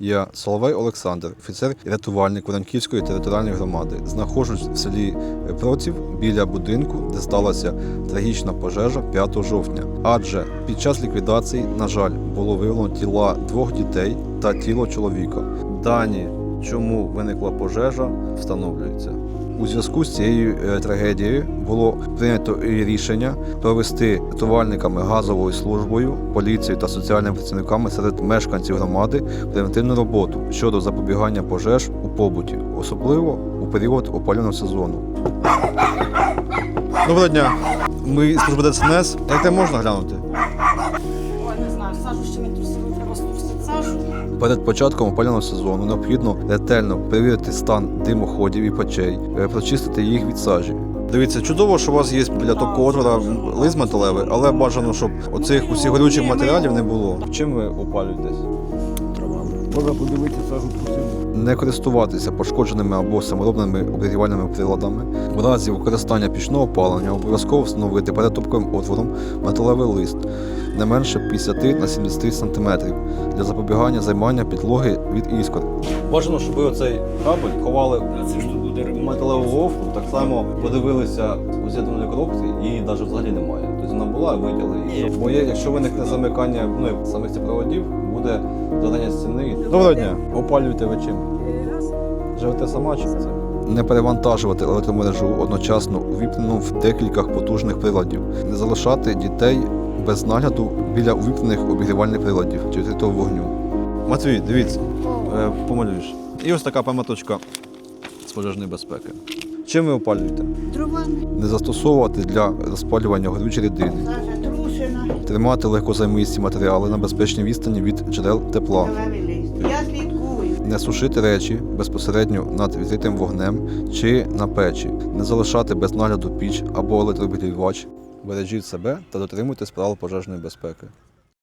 Я Соловей Олександр, офіцер і рятувальник Воронківської територіальної громади. Знаходжусь в селі Проців біля будинку, де сталася трагічна пожежа 5 жовтня. Адже під час ліквідації, на жаль, було виявлено тіла двох дітей та тіло чоловіка. Дані, чому виникла пожежа, встановлюються. У зв'язку з цією е, трагедією було прийнято рішення провести рятувальниками газовою службою, поліцією та соціальними працівниками серед мешканців громади превентивну роботу щодо запобігання пожеж у побуті, особливо у період опалювального сезону. Доброго дня. Ми з служби ДСНС. Як те можна глянути? Ой, не знаю, сажу ще не Перед початком опалювального сезону необхідно ретельно перевірити стан димоходів і печей, е, прочистити їх від сажі. Дивіться, чудово, що у вас є біля такого отвора лист металевий, але бажано, щоб оцих усіх горючих матеріалів не було. Чим ви опалюєтесь? Можна подивитися сажу. Не користуватися пошкодженими або саморобними обігрівальними приладами. В разі використання пічного опалення обов'язково встановити перед топковим отвором металевий лист не менше 50 на 70 см для запобігання займання підлоги від іскор. Бажано, щоб ви оцей кабель ховали ремонт. металеву вовку, так само подивилися у з'єднаної коробці, її навіть взагалі немає. Тобто вона була, виділи її. Бо якщо виникне замикання ну, самих цих проводів, буде задання стіни. Доброго дня. Опалюєте ви чим? Живете сама чи це? Не перевантажувати електромережу одночасно увімкнену в декілька потужних приладів, не залишати дітей без нагляду біля увімкнених обігрівальних приладів чи відкритого вогню. Матвій, дивіться, е, помалюєш. І ось така пам'яточка з пожежної безпеки. Чим ви опалюєте? Дровами. Не застосовувати для розпалювання горючі рідини, тримати легкозаймисті матеріали на безпечній відстані від джерел тепла, не сушити речі безпосередньо над відкритим вогнем чи на печі, не залишати без нагляду піч або електробігрівач. Бережіть себе та дотримуйтесь правил пожежної безпеки.